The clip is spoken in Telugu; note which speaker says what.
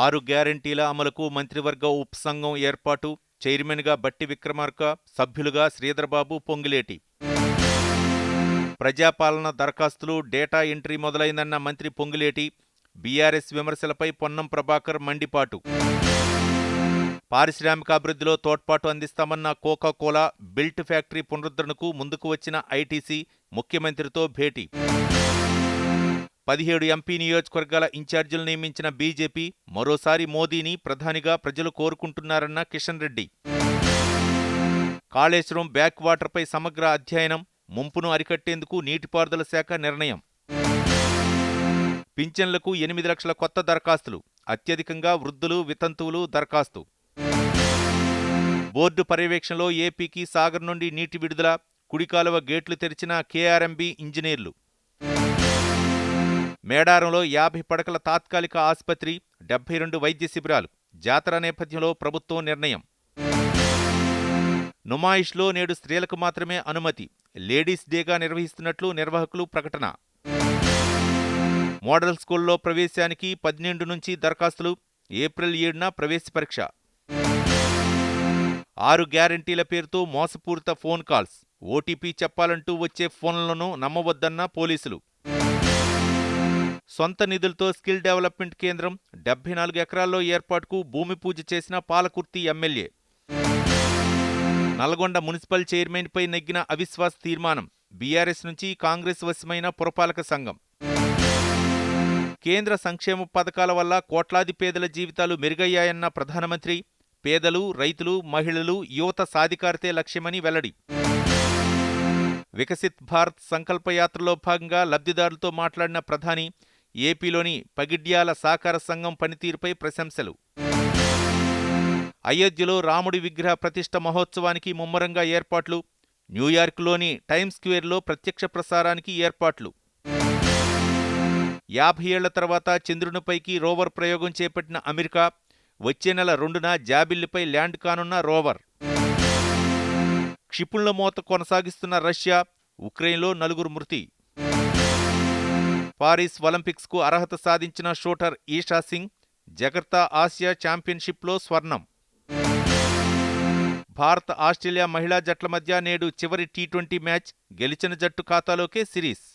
Speaker 1: ఆరు గ్యారంటీల అమలుకు మంత్రివర్గ ఉపసంఘం ఏర్పాటు చైర్మన్గా బట్టి విక్రమార్క సభ్యులుగా శ్రీధర్బాబు పొంగిలేటి. ప్రజాపాలన దరఖాస్తులు డేటా ఎంట్రీ మొదలైందన్న మంత్రి పొంగిలేటి బీఆర్ఎస్ విమర్శలపై పొన్నం ప్రభాకర్ మండిపాటు. పారిశ్రామికాభివృద్ధిలో తోడ్పాటు అందిస్తామన్న కోకా కోలా బిల్ట్ ఫ్యాక్టరీ పునరుద్ధరణకు ముందుకు వచ్చిన ఐటీసీ ముఖ్యమంత్రితో భేటీ. పదిహేడు ఎంపీ నియోజకవర్గాల ఇన్ఛార్జీలు నియమించిన బీజేపీ మరోసారి మోదీని ప్రధానిగా ప్రజలు కోరుకుంటున్నారన్న కిషన్ రెడ్డి. కాళేశ్వరం బ్యాక్ వాటర్పై సమగ్ర అధ్యయనం ముంపును అరికట్టేందుకు నీటిపారుదల శాఖ నిర్ణయం. పింఛన్లకు ఎనిమిది లక్షల కొత్త దరఖాస్తులు అత్యధికంగా వృద్ధులు వితంతువులు దరఖాస్తు. బోర్డు పర్యవేక్షణలో ఏపీకి సాగర్ నుండి నీటి విడుదల కుడికాలువ గేట్లు తెరిచిన కేఆర్ఎంబీ ఇంజనీర్లు. మేడారంలో యాభై పడకల తాత్కాలిక ఆసుపత్రి డెబ్బై రెండు వైద్య శిబిరాలు జాతర నేపథ్యంలో ప్రభుత్వం నిర్ణయం. నుమాయిష్లో నేడు స్త్రీలకు మాత్రమే అనుమతి లేడీస్ డేగా నిర్వహిస్తున్నట్లు నిర్వాహకులు ప్రకటన. మోడల్ స్కూల్లో ప్రవేశానికి పన్నెండు నుంచి దరఖాస్తులు ఏప్రిల్ ఏడున ప్రవేశ పరీక్ష. ఆరు గ్యారంటీల పేరుతో మోసపూరిత ఫోన్ కాల్స్ ఓటీపీ చెప్పాలంటూ వచ్చే ఫోన్లను నమ్మవద్దన్న పోలీసులు. సొంత నిధులతో స్కిల్ డెవలప్మెంట్ కేంద్రం డెబ్బై నాలుగు ఎకరాల్లో ఏర్పాటుకు భూమి పూజ చేసిన పాలకుర్తి ఎమ్మెల్యే. నల్గొండ మున్సిపల్ చైర్మన్పై నెగ్గిన అవిశ్వాస తీర్మానం బీఆర్ఎస్ నుంచి కాంగ్రెస్ వశమైన పురపాలక సంఘం. కేంద్ర సంక్షేమ పథకాల వల్ల కోట్లాది పేదల జీవితాలు మెరుగయ్యాయన్న ప్రధానమంత్రి పేదలు రైతులు మహిళలు యువత సాధికారితే లక్ష్యమని వెల్లడి. వికసిత్ భారత్ సంకల్పయాత్రలో భాగంగా లబ్ధిదారులతో మాట్లాడిన ప్రధాని ఏపీలోని పగిడ్యాల సాకార సంఘం పనితీరుపై ప్రశంసలు. అయోధ్యలో రాముడి విగ్రహ ప్రతిష్ట మహోత్సవానికి ముమ్మరంగా ఏర్పాట్లు. న్యూయార్క్లోని టైమ్స్ స్క్వేర్లో ప్రత్యక్ష ప్రసారానికి ఏర్పాట్లు. యాభై ఏళ్ళ తర్వాత చంద్రునిపైకి రోవర్ ప్రయోగం చేపట్టిన అమెరికా వచ్చే నెల రెండున జాబిల్లిపై ల్యాండ్ కానున్న రోవర్. క్షిపుణుల మోత కొనసాగిస్తున్న రష్యా ఉక్రెయిన్లో నలుగురు మృతి. పారిస్ ఒలింపిక్స్కు అర్హత సాధించిన shooter Esha Singh Jakarta Asia ఛాంపియన్షిప్లో స్వర్ణం. భారత్ ఆస్ట్రేలియా మహిళా జట్ల మధ్య నేడు చివరి టీ ట్వంటీ మ్యాచ్ గెలిచిన జట్టు ఖాతాలోకే సిరీస్.